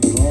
the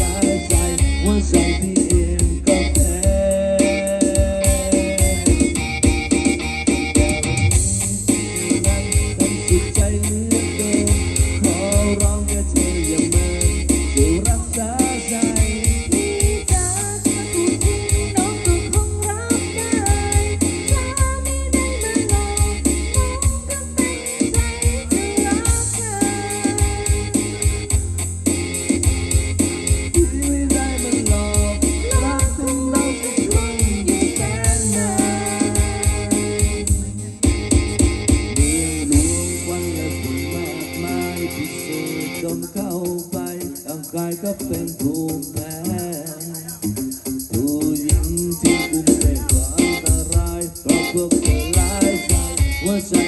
ลายใจว่าใจพี่ ดมเข้าไปร่างกายก็เป็นภูมิแพ้ผู้หญิงที่อุ้มเป็นอะไรายเพราะพวกคนหลายใจว่าใจ